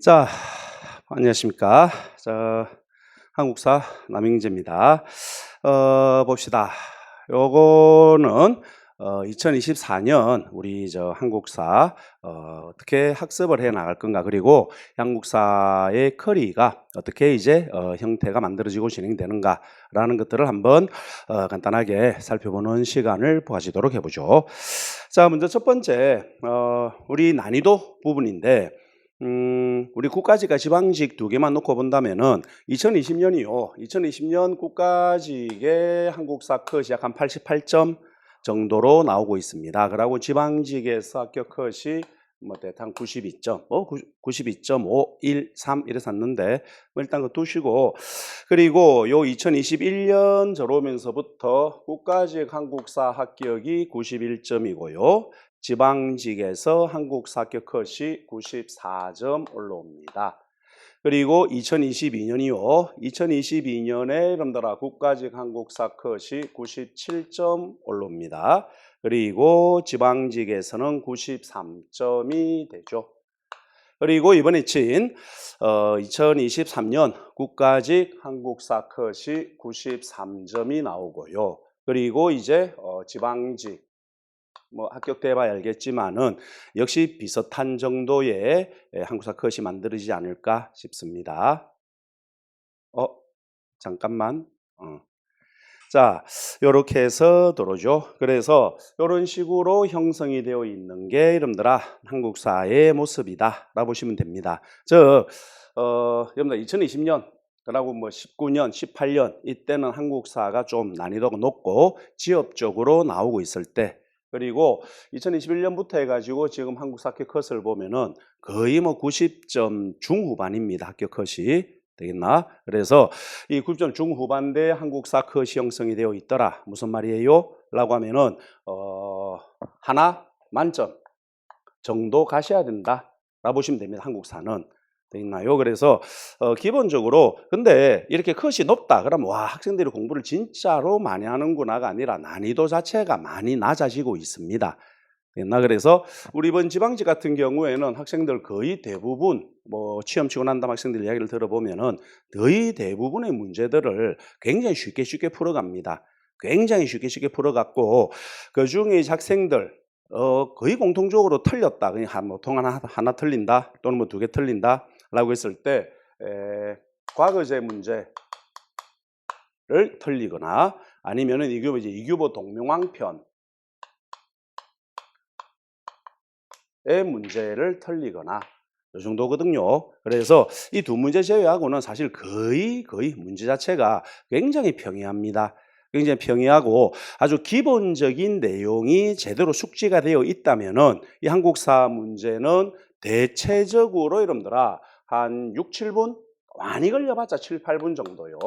자, 안녕하십니까. 자, 한국사 남ing재입니다. 어, 봅시다. 요거는 어, 2024년 우리 저 한국사 어, 어떻게 학습을 해 나갈 건가 그리고 한국사의 커리가 어떻게 이제 어, 형태가 만들어지고 진행되는가라는 것들을 한번 어, 간단하게 살펴보는 시간을 가지도록 해보죠. 자, 먼저 첫 번째 어, 우리 난이도 부분인데 음, 우리 국가직과 지방직 두 개만 놓고 본다면은 2020년이요. 2020년 국가직의 한국사 컷이 약한 88점 정도로 나오고 있습니다. 그리고 지방직에서 합격 컷이 뭐 대략 92점, 뭐 92.513 이래 샀는데 뭐 일단 그 두시고 그리고 요 2021년 들어오면서부터 국가직 한국사 합격이 91점이고요. 지방직에서 한국사 합격 컷이 94점 올라옵니다. 그리고 2022년이요. 2022년에 여러분들아 국가직 한국사 컷이 97점 올라옵니다. 그리고 지방직에서는 93점이 되죠. 그리고 이번에 친 어, 2023년 국가직 한국사 컷이 93점이 나오고요. 그리고 이제 어, 지방직 뭐 합격돼봐야 알겠지만은 역시 비슷한 정도의 에, 한국사 컷이 만들어지지 않을까 싶습니다. 어 잠깐만. 어. 자, 이렇게 해서 들어오죠. 그래서 이런 식으로 형성이 되어 있는 게 여러분들아 한국사의 모습이다 라고 보시면 됩니다. 저 어, 여러분들 2020년 그리고 뭐 19년, 18년 이때는 한국사가 좀 난이도가 높고 지역적으로 나오고 있을 때 그리고 2021년부터 해가지고 지금 한국사 합격 컷을 보면은 거의 뭐 90점 중후반입니다. 합격 컷이. 되겠나? 그래서 이 90점 중후반대 한국 사 컷이 형성이 되어 있더라. 무슨 말이에요? 라고 하면은, 어, 하나 만점 정도 가셔야 된다. 라고 보시면 됩니다. 한국사는. 되겠나요? 그래서 어, 기본적으로 근데 이렇게 컷이 높다 그러면 와 학생들이 공부를 진짜로 많이 하는구나가 아니라 난이도 자체가 많이 낮아지고 있습니다. 됐나 그래서 우리 이번 지방직 같은 경우에는 학생들 거의 대부분 뭐 취업 난 다음 학생들 이야기를 들어보면은 거의 대부분의 문제들을 굉장히 쉽게 쉽게 풀어갑니다. 굉장히 쉽게 쉽게 풀어갔고 그 중에 학생들 어 거의 공통적으로 틀렸다 그냥 한 보통 하나 하나 틀린다 또는 뭐 두 개 틀린다 라고 했을 때 에, 과거제 문제를 틀리거나 아니면 은 이규보 이제 이규보 동명왕편 의 문제를 틀리거나 이 정도거든요. 그래서 이 두 문제 제외하고는 사실 거의 거의 문제 자체가 굉장히 평이합니다. 굉장히 평이하고 아주 기본적인 내용이 제대로 숙지가 되어 있다면은 이 한국사 문제는 대체적으로 여러분들아 한 6, 7분? 많이 걸려봤자 7, 8분 정도요.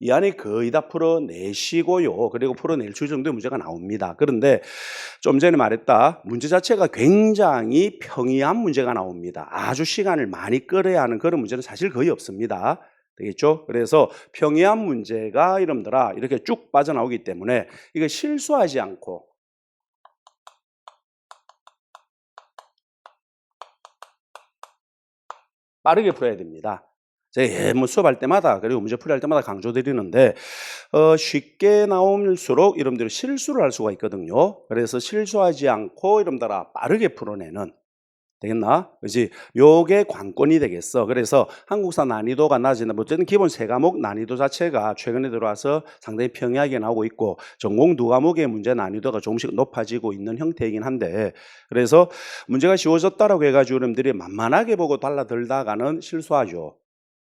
이 안에 거의 다 풀어내시고요. 그리고 풀어낼 수 정도의 문제가 나옵니다. 그런데 좀 전에 말했다. 문제 자체가 굉장히 평이한 문제가 나옵니다. 아주 시간을 많이 끌어야 하는 그런 문제는 사실 거의 없습니다. 되겠죠? 그래서 평이한 문제가 이름들아 이렇게 쭉 빠져나오기 때문에 이거 실수하지 않고 빠르게 풀어야 됩니다. 제가 예, 뭐 수업할 때마다 그리고 문제 풀이할 때마다 강조드리는데 어, 쉽게 나올수록 여러분들이 실수를 할 수가 있거든요. 그래서 실수하지 않고 여러분들아 빠르게 풀어내는 되겠나? 그지? 요게 관건이 되겠어. 그래서 한국사 난이도가 낮은, 어쨌든 기본 세 과목 난이도 자체가 최근에 들어와서 상당히 평이하게 나오고 있고, 전공 두 과목의 문제 난이도가 조금씩 높아지고 있는 형태이긴 한데, 그래서 문제가 쉬워졌다라고 해가지고 여러분들이 만만하게 보고 달라들다가는 실수하죠.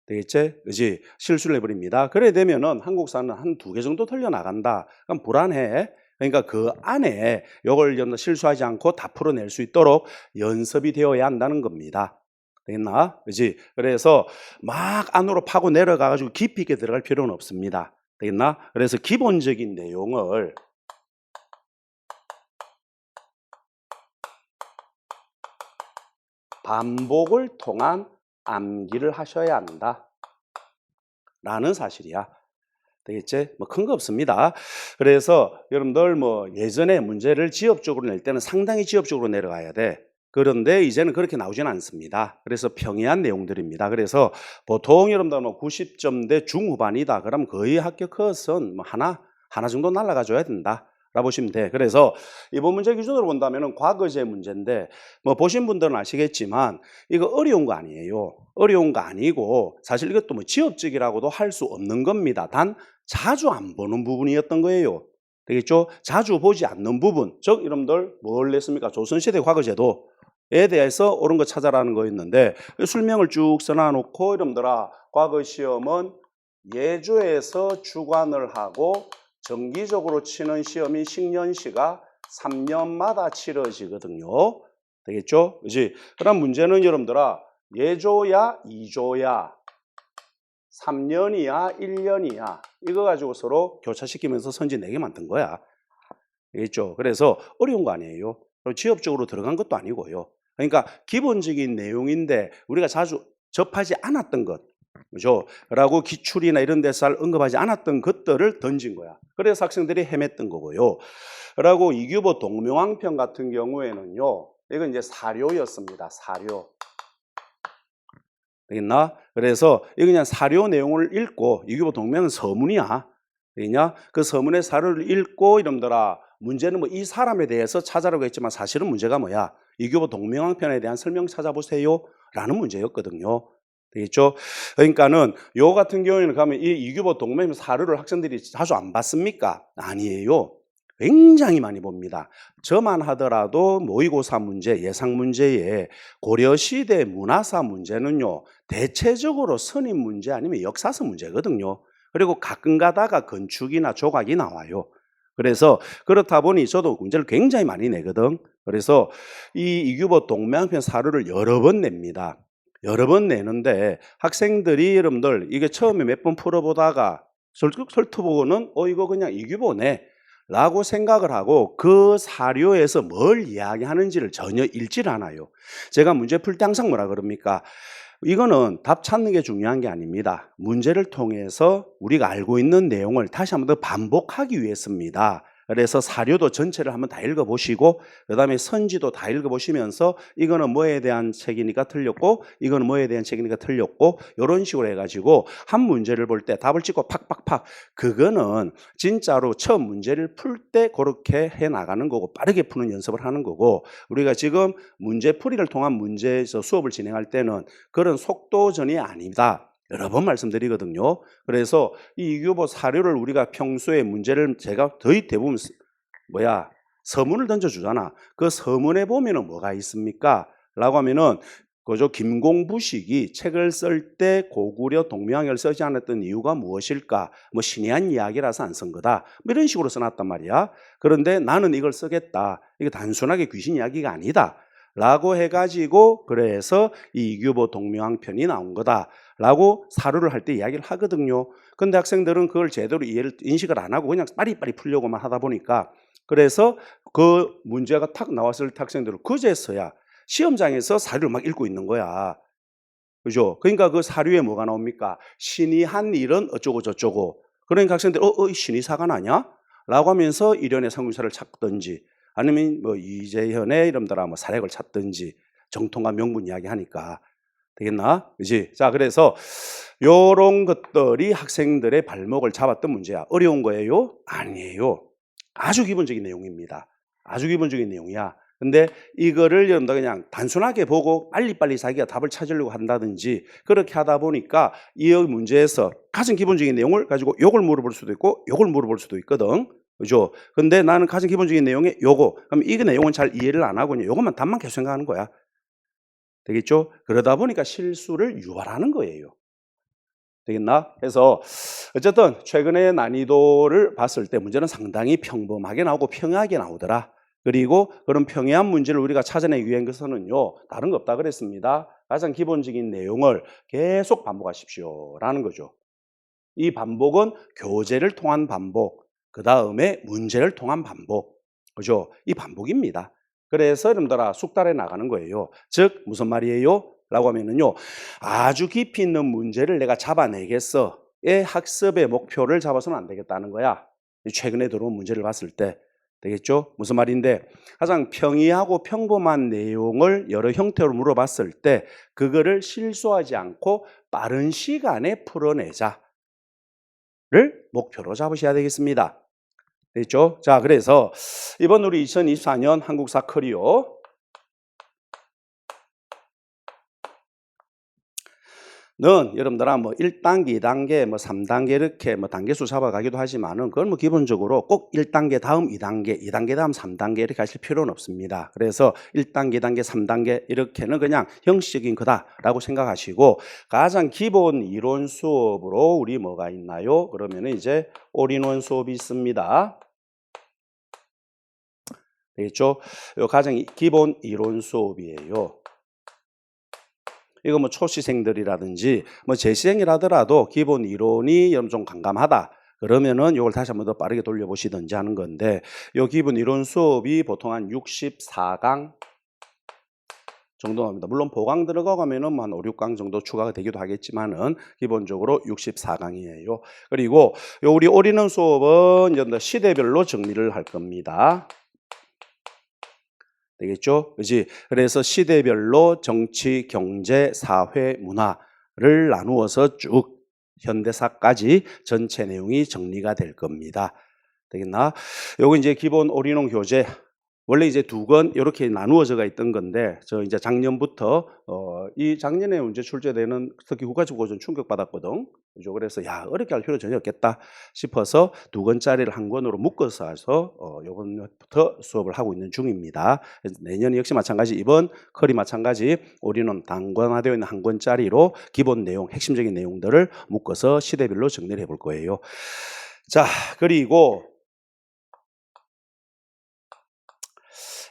되겠지? 그지? 실수를 해버립니다. 그래 되면은 한국사는 한 두 개 정도 틀려 나간다. 그럼 불안해. 그러니까 그 안에 이걸 실수하지 않고 다 풀어낼 수 있도록 연습이 되어야 한다는 겁니다. 되겠나? 그지? 그래서 막 안으로 파고 내려가가지고 깊이 있게 들어갈 필요는 없습니다. 되겠나? 그래서 기본적인 내용을 반복을 통한 암기를 하셔야 한다. 라는 사실이야. 되겠지? 뭐 큰 거 없습니다. 그래서 여러분들 뭐 예전에 문제를 지엽적으로 낼 때는 상당히 지엽적으로 내려가야 돼. 그런데 이제는 그렇게 나오지는 않습니다. 그래서 평이한 내용들입니다. 그래서 보통 여러분들 뭐 90점대 중후반이다. 그럼 거의 합격 컷은 뭐 하나 하나 정도 날라가 줘야 된다. 라 보시면 돼. 그래서 이번 문제 기준으로 본다면은 과거제 문제인데 뭐 보신 분들은 아시겠지만 이거 어려운 거 아니에요. 어려운 거 아니고 사실 이것도 뭐 지엽적이라고도 할 수 없는 겁니다. 단 자주 안 보는 부분이었던 거예요. 되겠죠? 자주 보지 않는 부분. 즉 여러분들 뭘 냈습니까? 조선시대 과거제도 에 대해서 옳은 거 찾아라는 거였는데 술명을 쭉 써놔놓고 여러분들아 과거 시험은 예조에서 주관을 하고 정기적으로 치는 시험이 식년시가 3년마다 치러지거든요. 되겠죠? 그지? 그럼 문제는 여러분들아, 예조야, 이조야, 3년이야, 1년이야. 이거 가지고 서로 교차시키면서 선지 4개 만든 거야. 되겠죠? 그래서 어려운 거 아니에요. 지역적으로 들어간 것도 아니고요. 그러니까 기본적인 내용인데 우리가 자주 접하지 않았던 것, 그죠? 라고 기출이나 이런 데서 잘 언급하지 않았던 것들을 던진 거야. 그래서 학생들이 헤맸던 거고요. 라고 이규보 동명왕편 같은 경우에는요, 이건 이제 사료였습니다. 사료. 되겠나? 그래서 이거 그냥 사료 내용을 읽고 이규보 동명은 서문이야. 되겠냐? 그 서문의 사료를 읽고 이놈들아 문제는 뭐 이 사람에 대해서 찾아라고 했지만 사실은 문제가 뭐야? 이규보 동명왕편에 대한 설명 찾아보세요. 라는 문제였거든요. 되겠죠? 그러니까는 요 같은 경우에는 가면 이 이규보 동맹 사료를 학생들이 자주 안 받습니까? 아니에요. 굉장히 많이 봅니다. 저만 하더라도 모의고사 문제, 예상 문제에 고려시대 문화사 문제는요, 대체적으로 선임 문제 아니면 역사서 문제거든요. 그리고 가끔 가다가 건축이나 조각이 나와요. 그래서 그렇다 보니 저도 문제를 굉장히 많이 내거든. 그래서 이 이규보 동명편 사료를 여러 번 냅니다. 여러 번 내는데 학생들이 여러분들 이게 처음에 몇 번 풀어보다가 설투보고는 어 이거 그냥 이규보네 라고 생각을 하고 그 사료에서 뭘 이야기하는지를 전혀 읽질 않아요. 제가 문제 풀 때 항상 뭐라 그럽니까? 이거는 답 찾는 게 중요한 게 아닙니다. 문제를 통해서 우리가 알고 있는 내용을 다시 한번 더 반복하기 위해서입니다. 그래서 사료도 전체를 한번 다 읽어보시고 그 다음에 선지도 다 읽어보시면서 이거는 뭐에 대한 책이니까 틀렸고 이거는 뭐에 대한 책이니까 틀렸고 이런 식으로 해가지고 한 문제를 볼 때 답을 찍고 팍팍팍 그거는 진짜로 처음 문제를 풀 때 그렇게 해 나가는 거고 빠르게 푸는 연습을 하는 거고 우리가 지금 문제 풀이를 통한 문제에서 수업을 진행할 때는 그런 속도전이 아니다. 여러 번 말씀드리거든요. 그래서 이 이규보 사료를 우리가 평소에 문제를 제가 거의 대부분 스- 뭐야 서문을 던져주잖아. 그 서문에 보면은 뭐가 있습니까? 라고 하면은 그죠 김공부식이 책을 쓸 때 고구려 동명을 쓰지 않았던 이유가 무엇일까? 뭐 신의한 이야기라서 안 쓴 거다. 뭐 이런 식으로 써놨단 말이야. 그런데 나는 이걸 쓰겠다. 이게 단순하게 귀신 이야기가 아니다. 라고 해가지고 그래서 이 이규보 동명편이 나온 거다. 라고 사료를 할 때 이야기를 하거든요. 근데 학생들은 그걸 제대로 이해를, 인식을 안 하고 그냥 빠리빠리 풀려고만 하다 보니까 그래서 그 문제가 탁 나왔을 때 학생들은 그제서야 시험장에서 사료를 막 읽고 있는 거야. 그죠? 그러니까 그 사료에 뭐가 나옵니까? 신이 한 일은 어쩌고 저쩌고. 그러니까 학생들, 어, 어, 이 신이 사가 나냐? 라고 하면서 일련의 상규사를 찾든지 아니면 뭐 이재현의 이름들아 뭐 사력을 찾든지 정통과 명분 이야기 하니까 되겠나? 그지? 자, 그래서 요런 것들이 학생들의 발목을 잡았던 문제야. 어려운 거예요? 아니에요. 아주 기본적인 내용입니다. 아주 기본적인 내용이야. 근데 이거를 여러분들 그냥 단순하게 보고 빨리빨리 자기가 답을 찾으려고 한다든지 그렇게 하다 보니까 이 문제에서 가장 기본적인 내용을 가지고 요걸 물어볼 수도 있고 요걸 물어볼 수도 있거든. 그죠? 근데 나는 가장 기본적인 내용이 요거. 그럼 이 내용은 잘 이해를 안 하고 요것만 답만 계속 생각하는 거야. 되겠죠? 그러다 보니까 실수를 유발하는 거예요. 되겠나? 그래서 어쨌든 최근에 난이도를 봤을 때 문제는 상당히 평범하게 나오고 평이하게 나오더라. 그리고 그런 평이한 문제를 우리가 찾아내기 위해서는요, 다른 거 없다 그랬습니다. 가장 기본적인 내용을 계속 반복하십시오 라는 거죠. 이 반복은 교재를 통한 반복, 그 다음에 문제를 통한 반복, 그죠? 이 반복입니다. 그래서 여러분들아 숙달해 나가는 거예요. 즉 무슨 말이에요? 라고 하면은요 아주 깊이 있는 문제를 내가 잡아내겠어 의 학습의 목표를 잡아서는 안 되겠다는 거야. 최근에 들어온 문제를 봤을 때 되겠죠? 무슨 말인데 가장 평이하고 평범한 내용을 여러 형태로 물어봤을 때 그거를 실수하지 않고 빠른 시간에 풀어내자를 목표로 잡으셔야 되겠습니다. 됐죠? 자, 그래서 이번 우리 2024년 한국사 커리어 는 여러분들아 뭐 1단계, 2단계, 뭐 3단계 이렇게 뭐 단계수 잡아가기도 하지만은 그건 뭐 기본적으로 꼭 1단계 다음 2단계, 2단계 다음 3단계 이렇게 하실 필요는 없습니다. 그래서 1단계, 2단계, 3단계 이렇게는 그냥 형식적인 거다라고 생각하시고 가장 기본 이론 수업으로 우리 뭐가 있나요? 그러면은 이제 올인원 수업이 있습니다. 되겠죠? 요 가장 이- 기본 이론 수업이에요. 이거 뭐 초시생들이라든지 뭐 재시생이라더라도 기본 이론이 좀 강감하다. 그러면은 이걸 다시 한번 더 빠르게 돌려보시든지 하는 건데 요 기본 이론 수업이 보통 한 64강 정도 나옵니다. 물론 보강 들어가가면은 뭐한 5, 6강 정도 추가가 되기도 하겠지만은 기본적으로 64강이에요. 그리고 요 우리 올인원 수업은 이제 시대별로 정리를 할 겁니다. 되겠죠? 그지? 그래서 시대별로 정치, 경제, 사회, 문화를 나누어서 쭉 현대사까지 전체 내용이 정리가 될 겁니다. 되겠나? 요거 이제 기본 올인원 교재 원래 이제 두 권 이렇게 나누어져가 있던 건데 저 이제 작년부터 어, 이 작년에 문제 출제되는 특히 국가적 고전 충격받았거든. 그죠? 그래서 야 어렵게 할 필요 전혀 없겠다 싶어서 두 권짜리를 한 권으로 묶어서 해서 어, 요번부터 수업을 하고 있는 중입니다. 내년 역시 마찬가지 이번 커리 마찬가지 우리는 단권화되어 있는 한 권짜리로 기본 내용 핵심적인 내용들을 묶어서 시대별로 정리를 해볼 거예요. 자 그리고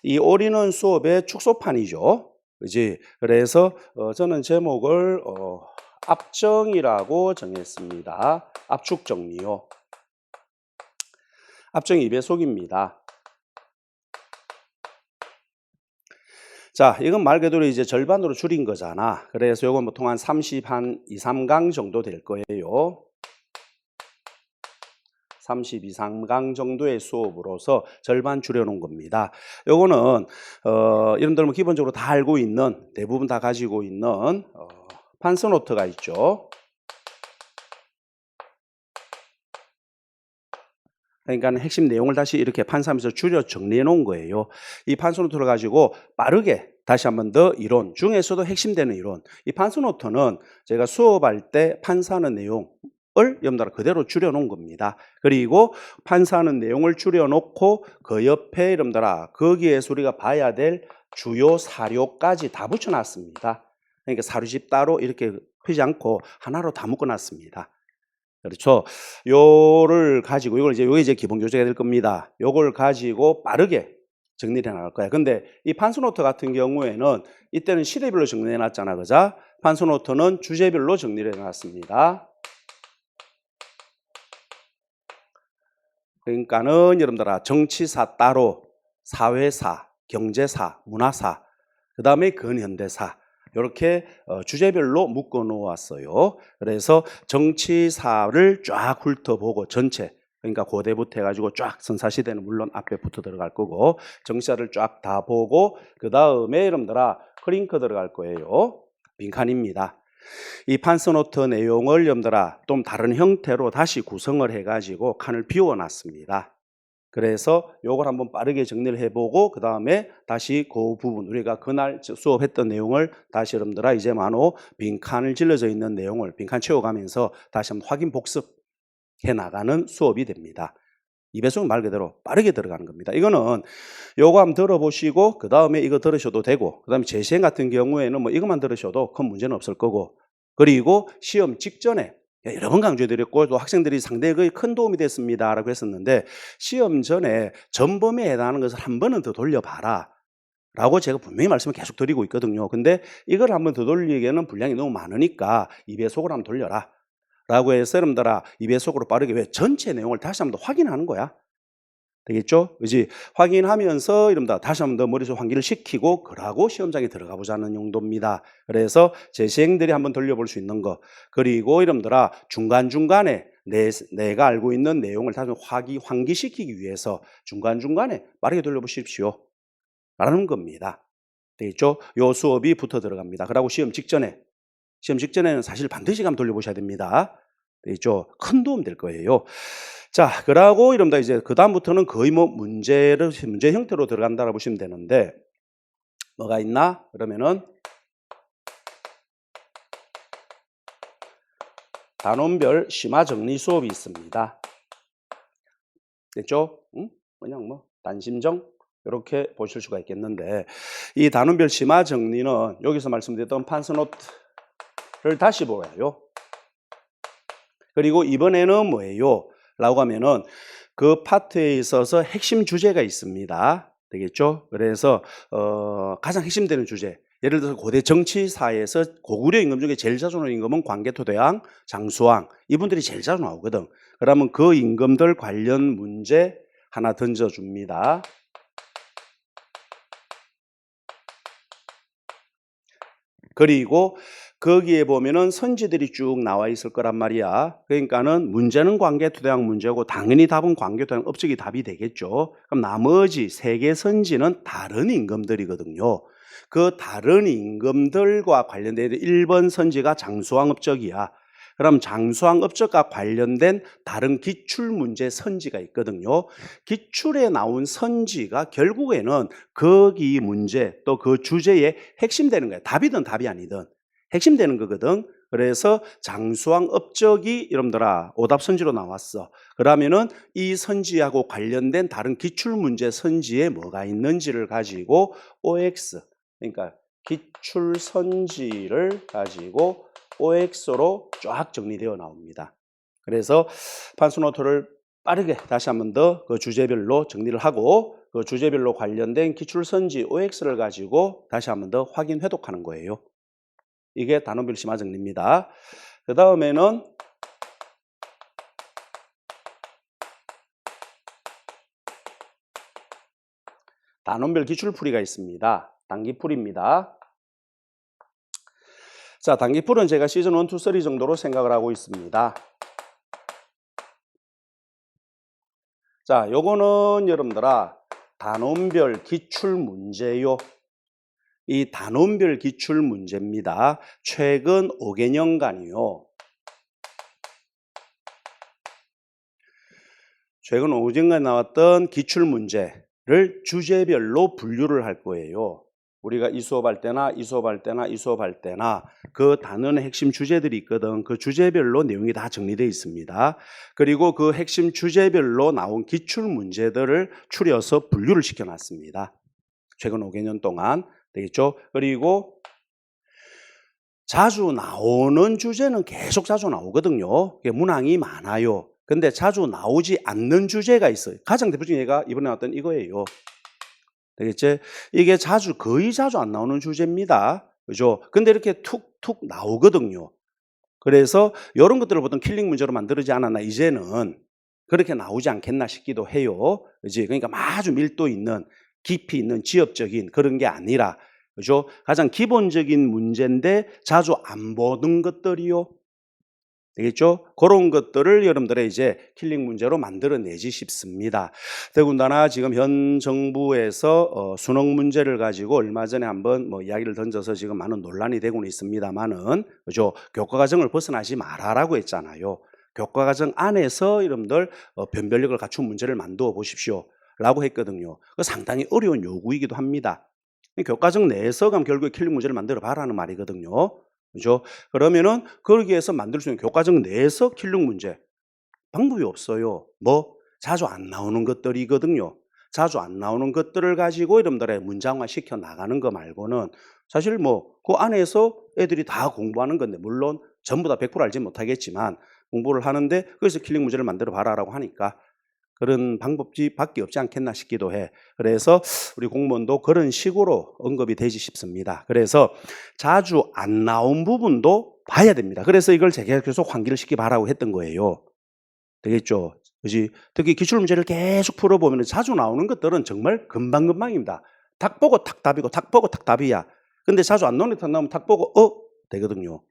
이 올인원 수업의 축소판이죠. 그지? 그래서 어, 저는 제목을 어, 압정이라고 정했습니다. 압축 정리요. 압정 2배속입니다. 자, 이건 말 그대로 이제 절반으로 줄인 거잖아. 그래서 이건 보통 한 30, 한 2, 3강 정도 될 거예요. 32, 3강 정도의 수업으로서 절반 줄여놓은 겁니다. 요거는 어, 여러분들 뭐 기본적으로 다 알고 있는 대부분 다 가지고 있는 어, 판서노트가 있죠. 그러니까 핵심 내용을 다시 이렇게 판사하면서 줄여 정리해 놓은 거예요. 이 판서노트를 가지고 빠르게 다시 한 번 더 이론 중에서도 핵심되는 이론. 이 판서노트는 제가 수업할 때 판사하는 내용 을 여러분들 그대로 줄여놓은 겁니다. 그리고 판사하는 내용을 줄여놓고 그 옆에 여러분들아 거기에서 우리가 봐야 될 주요 사료까지 다 붙여놨습니다. 그러니까 사료집 따로 이렇게 피지 않고 하나로 다 묶어놨습니다. 그렇죠. 요를 가지고 이걸 이제 요게 이제 기본 교재가 될 겁니다. 요걸 가지고 빠르게 정리를 해 나갈 거야. 근데 이 판서노트 같은 경우에는 이때는 시대별로 정리해 놨잖아. 그자? 판서노트는 주제별로 정리를 해 놨습니다. 그러니까는 여러분들아 정치사 따로 사회사, 경제사, 문화사, 그 다음에 근현대사 이렇게 어, 주제별로 묶어 놓았어요. 그래서 정치사를 쫙 훑어보고 전체 그러니까 고대부터 해가지고 쫙 선사시대는 물론 앞에 붙어 들어갈 거고 정치사를 쫙 다 보고 그 다음에 여러분들아 크링크 들어갈 거예요. 빈칸입니다. 이 판서노트 내용을 여러분들아 좀 다른 형태로 다시 구성을 해가지고 칸을 비워놨습니다. 그래서 요걸 한번 빠르게 정리를 해보고 그 다음에 다시 그 부분 우리가 그날 수업했던 내용을 다시 여러분들아 이제 만호 빈칸을 질러져 있는 내용을 빈칸 채워가면서 다시 한번 확인 복습해 나가는 수업이 됩니다. 입에서 말 그대로 빠르게 들어가는 겁니다. 이거는 요거 한번 들어보시고 그 다음에 이거 들으셔도 되고 그 다음에 재시행 같은 경우에는 뭐 이것만 들으셔도 큰 문제는 없을 거고 그리고 시험 직전에 여러 번 강조해드렸고 또 학생들이 상당히 큰 도움이 됐습니다라고 했었는데 시험 전에 전범에 해당하는 것을 한 번은 더 돌려봐라. 라고 제가 분명히 말씀을 계속 드리고 있거든요. 근데 이걸 한번 더 돌리기에는 분량이 너무 많으니까 2배속으로 한번 돌려라. 라고 해서 여러분들아 2배속으로 빠르게 왜 전체 내용을 다시 한번 더 확인하는 거야. 되겠죠? 그지? 확인하면서 여러분들 다시 한번 더 머릿속 환기를 시키고 그러고 시험장에 들어가 보자는 용도입니다. 그래서 재시행들이 한번 돌려볼 수 있는 거 그리고 여러분들아 중간중간에 내, 내가 알고 있는 내용을 다시 화기, 환기시키기 위해서 중간중간에 빠르게 돌려보십시오. 라는 겁니다. 되겠죠? 요 수업이 붙어 들어갑니다. 그러고 시험 직전에, 시험 직전에는 사실 반드시 한번 돌려보셔야 됩니다. 되겠죠? 큰 도움 될 거예요. 자, 그러고 이럽니다. 이제 그다음부터는 거의 뭐 문제를, 문제 형태로 들어간다고 보시면 되는데, 뭐가 있나? 그러면은, 단원별 심화 정리 수업이 있습니다. 됐죠? 응? 그냥 뭐 단심정 이렇게 보실 수가 있겠는데 이 단원별 심화 정리는 여기서 말씀드렸던 판스노트 를 다시 보아요. 그리고 이번에는 뭐예요? 라고 하면은 그 파트에 있어서 핵심 주제가 있습니다. 되겠죠? 그래서 어, 가장 핵심되는 주제 예를 들어서 고대 정치사에서 고구려 임금 중에 제일 자주 나오는 임금은 광개토대왕, 장수왕 이분들이 제일 자주 나오거든. 그러면 그 임금들 관련 문제 하나 던져줍니다. 그리고 거기에 보면은 선지들이 쭉 나와 있을 거란 말이야. 그러니까는 문제는 광개토대왕 문제고 당연히 답은 광개토대왕 업적이 답이 되겠죠. 그럼 나머지 세 개 선지는 다른 임금들이거든요. 그 다른 임금들과 관련된 1번 선지가 장수왕 업적이야. 그럼 장수왕 업적과 관련된 다른 기출 문제 선지가 있거든요. 기출에 나온 선지가 결국에는 거기 문제 또 그 주제에 핵심되는 거야. 답이든 답이 아니든 핵심 되는 거거든. 그래서 장수왕 업적이 여러분들아 오답 선지로 나왔어. 그러면은 이 선지하고 관련된 다른 기출 문제 선지에 뭐가 있는지를 가지고 OX 그러니까 기출 선지를 가지고 OX로 쫙 정리되어 나옵니다. 그래서 판수노트를 빠르게 다시 한번 더 그 주제별로 정리를 하고 그 주제별로 관련된 기출 선지 OX를 가지고 다시 한번 더 확인 회독하는 거예요. 이게 단원별 심화 정리입니다. 그 다음에는 단원별 기출풀이가 있습니다. 단기풀입니다. 자, 단기풀은 제가 시즌 1, 2, 3 정도로 생각을 하고 있습니다. 자, 요거는 여러분들아 단원별 기출 문제요. 이 단원별 기출 문제입니다. 최근 5개년간이요. 최근 5년간 나왔던 기출 문제를 주제별로 분류를 할 거예요. 우리가 이 수업할 때나 이 수업할 때나 이 수업할 때나 그 단원의 핵심 주제들이 있거든. 그 주제별로 내용이 다 정리되어 있습니다. 그리고 그 핵심 주제별로 나온 기출 문제들을 추려서 분류를 시켜놨습니다. 최근 5개년 동안 되겠죠. 그리고 자주 나오는 주제는 계속 자주 나오거든요. 문항이 많아요. 근데 자주 나오지 않는 주제가 있어요. 가장 대표적인 예가 이번에 나왔던 이거예요. 되겠지? 이게 자주, 거의 자주 안 나오는 주제입니다. 그죠? 근데 이렇게 툭툭 나오거든요. 그래서 이런 것들을 보통 킬링 문제로 만들어지 않았나, 이제는 그렇게 나오지 않겠나 싶기도 해요. 그지? 그러니까 아주 밀도 있는, 깊이 있는 지엽적인 그런 게 아니라, 그죠? 가장 기본적인 문제인데 자주 안 보는 것들이요. 되겠죠? 그런 것들을 여러분들의 이제 킬링 문제로 만들어내지 싶습니다. 더군다나 지금 현 정부에서 어, 수능 문제를 가지고 얼마 전에 한번 뭐 이야기를 던져서 지금 많은 논란이 되고는 있습니다만은 그죠? 교과 과정을 벗어나지 말아라고 했잖아요. 교과 과정 안에서 여러분들 어, 변별력을 갖춘 문제를 만들어 보십시오 라고 했거든요. 그 상당히 어려운 요구이기도 합니다. 교과정 내에서 그럼 결국에 킬링 문제를 만들어 봐라는 말이거든요. 그죠? 그러면은 거기에서 만들 수 있는 교과정 내에서 킬링 문제 방법이 없어요. 뭐 자주 안 나오는 것들이거든요. 자주 안 나오는 것들을 가지고 여러분들의 문장화 시켜 나가는 거 말고는 사실 뭐 그 안에서 애들이 다 공부하는 건데 물론 전부 다 100% 알지 못하겠지만 공부를 하는데 그래서 킬링 문제를 만들어 봐라라고 하니까 그런 방법이 밖에 없지 않겠나 싶기도 해. 그래서 우리 공무원도 그런 식으로 언급이 되지 싶습니다. 그래서 자주 안 나온 부분도 봐야 됩니다. 그래서 이걸 계속 환기를 시키 바라고 했던 거예요. 되겠죠? 그지? 특히 기출 문제를 계속 풀어보면 자주 나오는 것들은 정말 금방금방입니다. 탁 보고 탁 답이고 탁 보고 탁 답이야. 근데 자주 안 나오는 탁 나오면 탁 보고 어? 되거든요.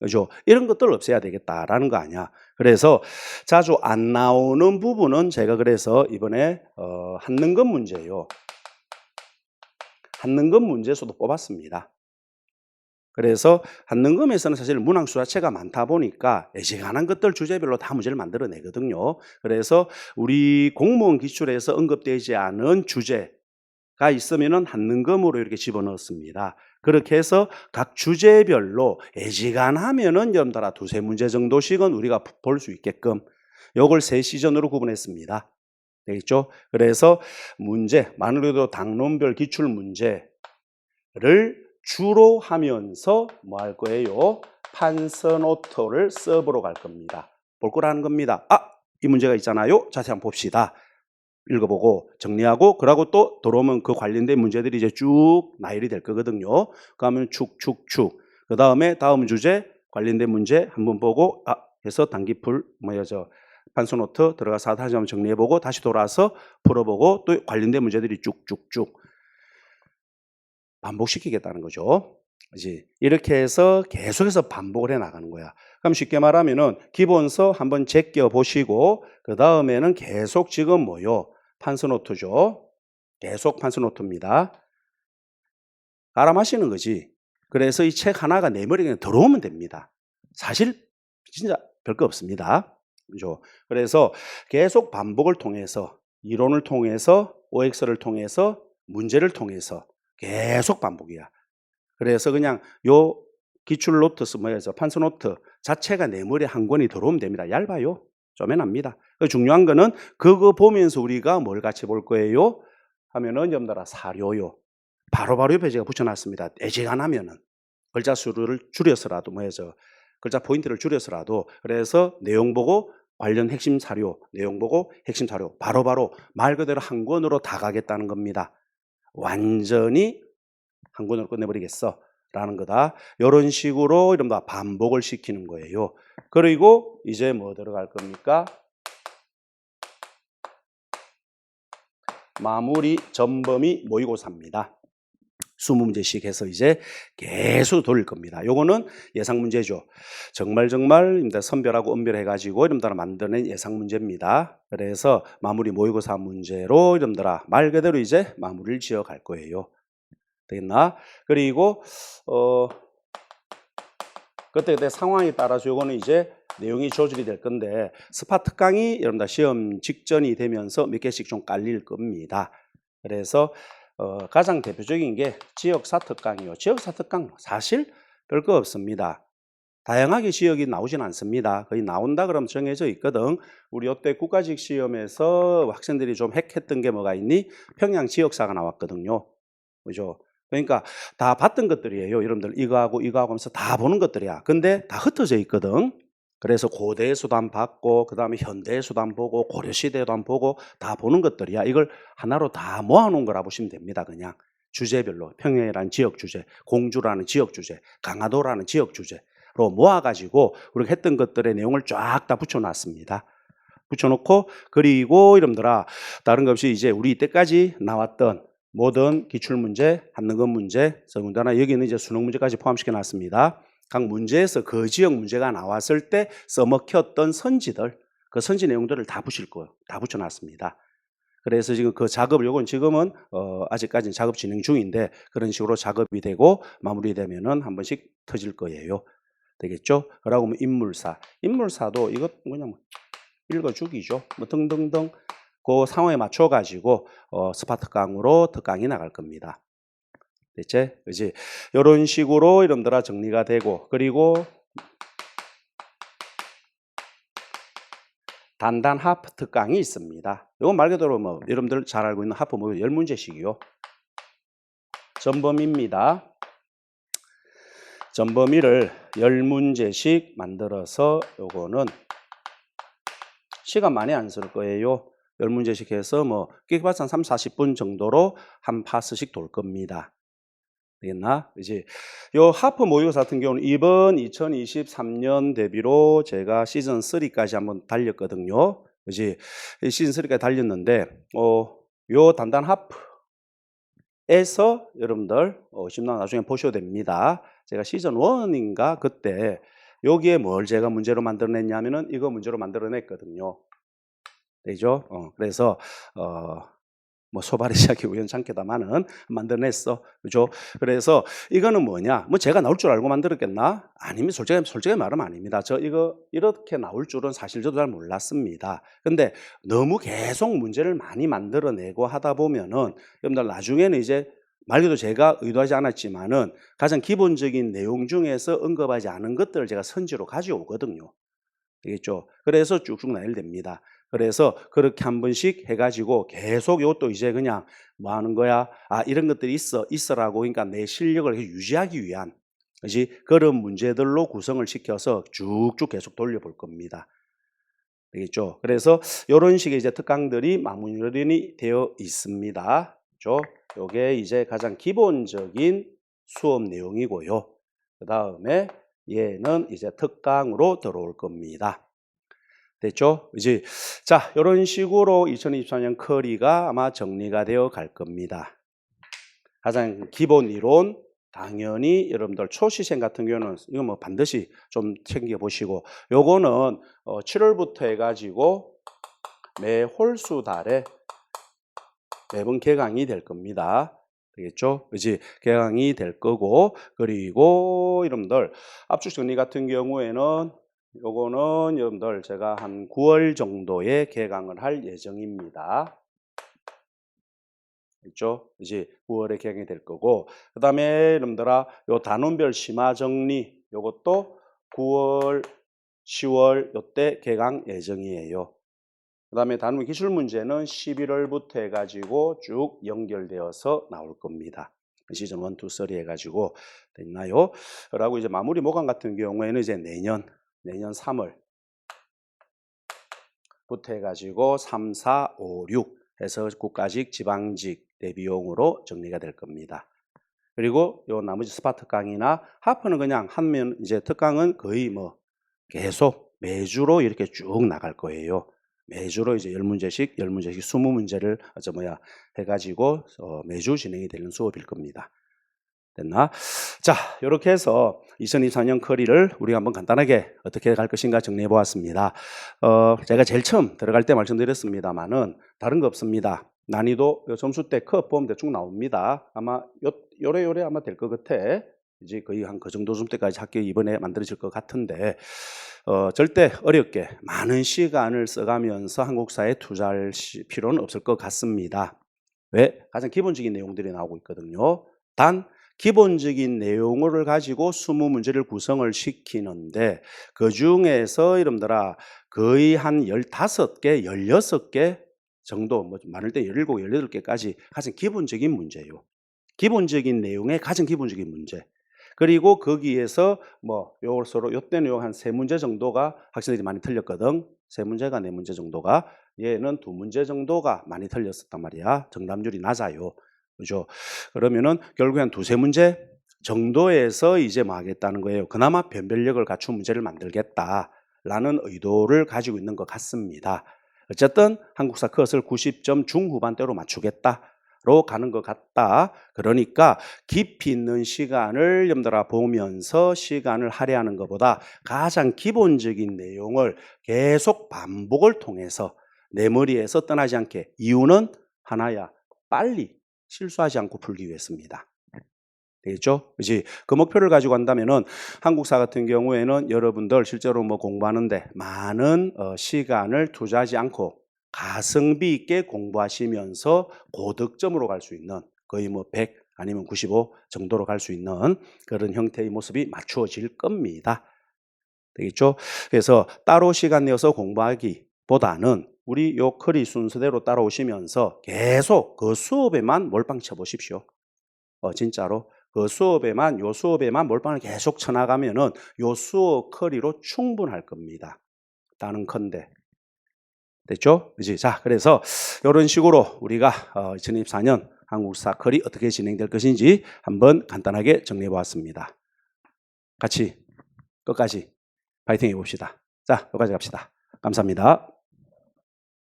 그죠? 이런 것들 없애야 되겠다라는 거 아니야. 그래서 자주 안 나오는 부분은 제가 그래서 이번에 어, 한능검 문제요. 한능검 문제에서도 뽑았습니다. 그래서 한능검에서는 사실 문항 수 자체가 많다 보니까 예시간한 것들 주제별로 다 문제를 만들어내거든요. 그래서 우리 공무원 기출에서 언급되지 않은 주제 가 있으면은 한능검으로 이렇게 집어넣었습니다. 그렇게 해서 각 주제별로 예지간하면은 여러분들아 두세 문제 정도씩은 우리가 볼 수 있게끔 요걸 세 시전으로 구분했습니다. 되겠죠? 그래서 문제, 마누리도 당론별 기출 문제를 주로 하면서 뭐 할 거예요? 판서노트를 써보러 갈 겁니다. 볼 거라는 겁니다. 아, 이 문제가 있잖아요. 자세히 한번 봅시다. 읽어보고 정리하고 그러고 또 들어오면 그 관련된 문제들이 이제 쭉 나열이 될 거거든요. 그러면 축축축. 그 다음에 다음 주제 관련된 문제 한번 보고 아 해서 단기풀 뭐야 저 판소노트 들어가서 다시 한번 정리해보고 다시 돌아서 풀어보고 또 관련된 문제들이 쭉쭉쭉 반복시키겠다는 거죠. 이제 이렇게 해서 계속해서 반복을 해 나가는 거야. 그럼 쉽게 말하면은 기본서 한번 제껴 보시고 그 다음에는 계속 지금 뭐요? 판서노트죠. 계속 판서노트입니다. 가람하시는 거지. 그래서 이 책 하나가 내 머리에 들어오면 됩니다. 사실 진짜 별거 없습니다. 그죠? 그래서 계속 반복을 통해서 이론을 통해서 OX를 통해서 문제를 통해서 계속 반복이야. 그래서 그냥 요 기출 노트스 뭐야죠 판서 노트 자체가 내 머리에 한 권이 들어오면 됩니다. 얇아요. 쪼매납니다. 그 중요한 거는 그거 보면서 우리가 뭘 같이 볼 거예요? 하면은 여러분들아 사료요. 바로바로 옆에 제가 붙여놨습니다. 애지간하면은 글자 수를 줄여서라도 뭐야죠 글자 포인트를 줄여서라도 그래서 내용 보고 관련 핵심 사료, 내용 보고 핵심 사료 바로바로 말 그대로 한 권으로 다 가겠다는 겁니다. 완전히 한 권으로 끝내버리겠어. 라는 거다. 이런 식으로 이른바 반복을 시키는 거예요. 그리고 이제 뭐 들어갈 겁니까? 마무리 전범위 모의고사입니다. 20문제씩 해서 이제 계속 돌릴 겁니다. 요거는 예상 문제죠. 정말 정말 선별하고 은별해가지고 이름들아 만드는 예상 문제입니다. 그래서 마무리 모의고사 문제로 이름들아 말 그대로 이제 마무리를 지어 갈 거예요. 되겠나? 그리고 어 그때 그때 상황에 따라서 요거는 이제 내용이 조절이 될 건데 스파 특강이 여러분들 시험 직전이 되면서 몇 개씩 좀 깔릴 겁니다. 그래서 어, 가장 대표적인 게 지역사 특강이요. 지역사 특강 사실 별거 없습니다. 다양하게 지역이 나오진 않습니다. 거의 나온다 그러면 정해져 있거든. 우리 이때 국가직 시험에서 학생들이 좀 핵했던 게 뭐가 있니? 평양 지역사가 나왔거든요. 그죠? 그러니까 다 봤던 것들이에요. 여러분들 이거하고 이거하고 하면서 다 보는 것들이야. 근데 다 흩어져 있거든. 그래서 고대에서도 안 봤고 그 다음에 현대에서도 안 보고 고려 시대에도 안 보고 다 보는 것들이야. 이걸 하나로 다 모아 놓은 거라 보시면 됩니다. 그냥 주제별로 평양이라는 지역 주제, 공주라는 지역 주제, 강화도라는 지역 주제로 모아 가지고 우리가 했던 것들의 내용을 쫙 다 붙여 놨습니다. 붙여놓고 그리고 이름들아 다른 것 없이 이제 우리 이때까지 나왔던 모든 기출문제, 한능검 문제, 더군다나 여기는 이제 수능 문제까지 포함시켜 놨습니다. 각 문제에서 그 지역 문제가 나왔을 때 써먹혔던 선지들, 그 선지 내용들을 다 붙일 거예요. 다 붙여놨습니다. 그래서 지금 그 작업을 요건 지금은 어 아직까지는 작업 진행 중인데 그런 식으로 작업이 되고 마무리되면은 한 번씩 터질 거예요. 되겠죠? 그러고 뭐 인물사, 인물사도 이것 그냥 읽어주기죠. 뭐 등등등 그 상황에 맞춰 가지고 어 스파 특강으로 특강이 나갈 겁니다. 됐지? 그지? 이런 식으로 이름들아 정리가 되고 그리고 단단 하프 특강이 있습니다. 이건 말 그대로 뭐 여러분들 잘 알고 있는 하프 뭐 10문제씩이요. 전범위입니다. 전범위를 10문제씩 만들어서 요거는 시간 많이 안 쓸 거예요. 10문제씩 해서 뭐 끼박산 3, 40분 정도로 한 파스씩 돌 겁니다. 되겠나? 이제 요 하프 모의고사 같은 경우는 이번 2023년 대비로 제가 시즌 3까지 한번 달렸거든요. 그지? 시즌 3까지 달렸는데 어, 요 단단 하프에서 여러분들 어, 심나 나중에 보셔도 됩니다. 제가 시즌 1인가 그때 여기에 뭘 제가 문제로 만들어냈냐면은 이거 문제로 만들어냈거든요. 되죠? 어, 그래서 어, 뭐 소발이 시작이 우연찮게다마는 만들어냈어. 그죠? 그래서 이거는 뭐냐? 뭐 제가 나올 줄 알고 만들었겠나? 아니면 솔직히, 솔직히 말하면 아닙니다. 저 이거 이렇게 나올 줄은 사실 저도 잘 몰랐습니다. 근데 너무 계속 문제를 많이 만들어내고 하다 보면은 여러분들 나중에는 이제 말 그대로 제가 의도하지 않았지만은 가장 기본적인 내용 중에서 언급하지 않은 것들을 제가 선지로 가져오거든요. 되겠죠? 그래서 쭉쭉 나열됩니다. 그래서 그렇게 한 번씩 해가지고 계속 이것도 이제 그냥 뭐 하는 거야? 아, 이런 것들이 있어, 있어라고 그러니까 내 실력을 유지하기 위한 그지 그런 문제들로 구성을 시켜서 쭉쭉 계속 돌려볼 겁니다. 되겠죠? 그래서 이런 식의 이제 특강들이 마무리 되어 있습니다. 그죠? 요게 이제 가장 기본적인 수업 내용이고요. 그 다음에 얘는 이제 특강으로 들어올 겁니다. 됐죠? 이제 자 이런 식으로 2024년 커리가 아마 정리가 되어 갈 겁니다. 가장 기본 이론 당연히 여러분들 초시생 같은 경우는 이거 뭐 반드시 좀 챙겨 보시고 요거는 어 7월부터 해가지고 매 홀수 달에 매번 개강이 될 겁니다. 되겠죠? 그지 개강이 될 거고 그리고 여러분들 압축 정리 같은 경우에는 요거는 여러분들 제가 한 9월 정도에 개강을 할 예정입니다. 있죠? 이제 9월에 개강이 될 거고 그 다음에 여러분들아 요 단원별 심화 정리 요것도 9월 10월 요때 개강 예정이에요. 그 다음에 단원 기술 문제는 11월부터 해가지고 쭉 연결되어서 나올 겁니다. 시즌 1, 2, 3 해가지고 됐나요? 그러고 이제 마무리 모강 같은 경우에는 이제 내년 내년 3월 부터 해가지고 3, 4, 5, 6 해서 국가직, 지방직 대비용으로 정리가 될 겁니다. 그리고 요 나머지 스파 특강이나 하프는 그냥 한 면 이제 특강은 거의 뭐 계속 매주로 이렇게 쭉 나갈 거예요. 매주로 이제 10문제씩, 10문제씩 20문제를 저 뭐야 해가지고 어, 매주 진행이 되는 수업일 겁니다. 됐나? 자, 이렇게 해서 2024년 커리를 우리가 한번 간단하게 어떻게 갈 것인가 정리해 보았습니다. 어, 제가 제일 처음 들어갈 때 말씀드렸습니다만은 다른 거 없습니다. 난이도 요 점수 때컷 보면 대충 나옵니다. 아마 요, 요래 요래 아마 될 것 같아. 이제 거의 한 그 정도 점 때까지 학교 이번에 만들어질 것 같은데 어, 절대 어렵게 많은 시간을 써가면서 한국사에 투자할 시, 필요는 없을 것 같습니다. 왜? 가장 기본적인 내용들이 나오고 있거든요. 단 기본적인 내용을 가지고 20문제를 구성을 시키는데 그 중에서 여러분들아 거의 한 15개, 16개 정도, 뭐 많을 때 17, 18개까지 가장 기본적인 문제예요. 기본적인 내용의 가장 기본적인 문제. 그리고 거기에서 뭐 요서로 요때는 요 한 세 문제 정도가 학생들이 많이 틀렸거든. 세 문제가 네 문제 정도가 얘는 두 문제 정도가 많이 틀렸었단 말이야. 정답률이 낮아요. 그죠? 그러면은 결국에 한 두세 문제 정도에서 이제 뭐 하겠다는 거예요. 그나마 변별력을 갖춘 문제를 만들겠다라는 의도를 가지고 있는 것 같습니다. 어쨌든 한국사 컷을 90점 중후반대로 맞추겠다. 로 가는 것 같다. 그러니까 깊이 있는 시간을 여러분들아 보면서 시간을 할애하는 것보다 가장 기본적인 내용을 계속 반복을 통해서 내 머리에서 떠나지 않게 이유는 하나야. 빨리 실수하지 않고 풀기 위해서입니다. 되겠죠? 그지? 그 목표를 가지고 한다면은 한국사 같은 경우에는 여러분들 실제로 뭐 공부하는데 많은 어, 시간을 투자하지 않고 가성비 있게 공부하시면서 고득점으로 갈 수 있는 거의 뭐 100 아니면 95 정도로 갈 수 있는 그런 형태의 모습이 맞추어질 겁니다. 되겠죠? 그래서 따로 시간 내어서 공부하기보다는 우리 요 커리 순서대로 따라오시면서 계속 그 수업에만 몰빵 쳐보십시오. 어, 진짜로. 그 수업에만, 요 수업에만 몰빵을 계속 쳐나가면은 요 수업 커리로 충분할 겁니다. 다는 컨대. 됐죠? 그지? 자, 그래서 이런 식으로 우리가 어, 2024년 한국사 커리 어떻게 진행될 것인지 한번 간단하게 정리해 보았습니다. 같이 끝까지 파이팅 해봅시다. 자, 여기까지 갑시다. 감사합니다.